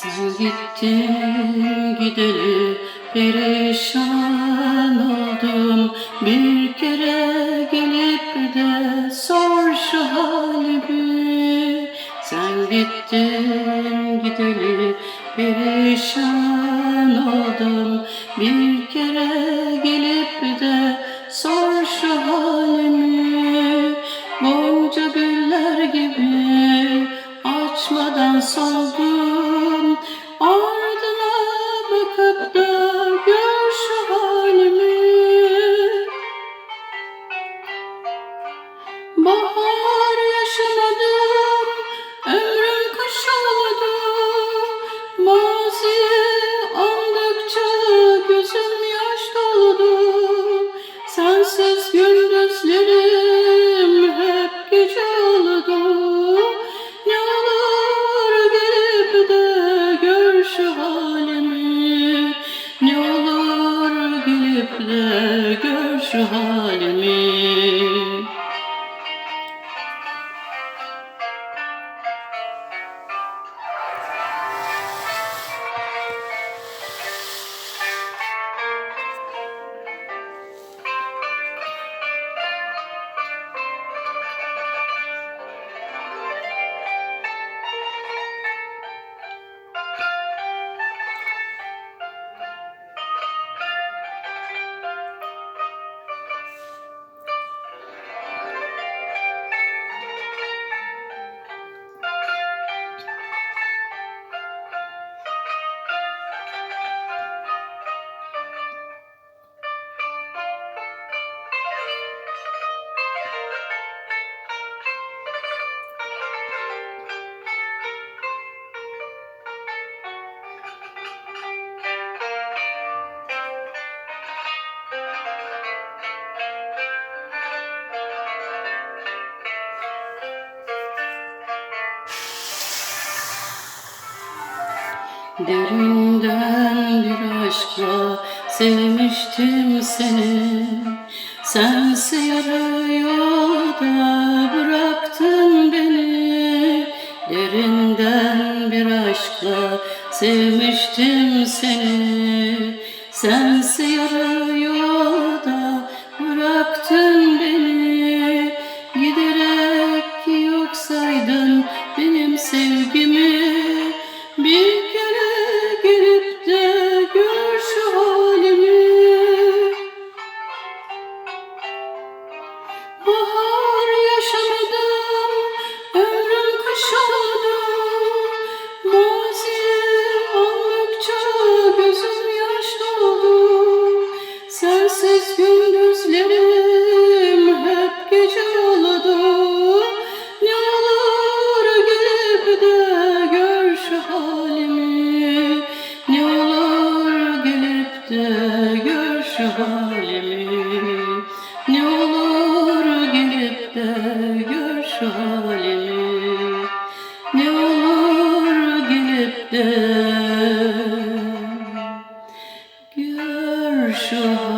Sen gittin gideli perişan oldum. Bir kere gelip de sor şu halimi. Sen gittin gideli perişan oldum. Bir kere gelip de sor şu halimi. Gonca güller gibi açmadan soldum Ardına bakıp da gör şu halimi. Bahar yaşamadım, ömrüm kış oldu Maziye andıkça gözüm yaş doldu Sensiz gündüzlerim Derinden bir aşkla sevmiştim seni. Sense yarı yolda bıraktın beni. Derinden bir aşkla sevmiştim seni. Sense yarı Sensiz gündüzlerim hep gece oldu. Ne olur gelip de gör şu halimi. Ne olur gelip de gör şu halimi. Ne olur gelip de gör şu halimi. Ne olur gelip de Gör şu halimi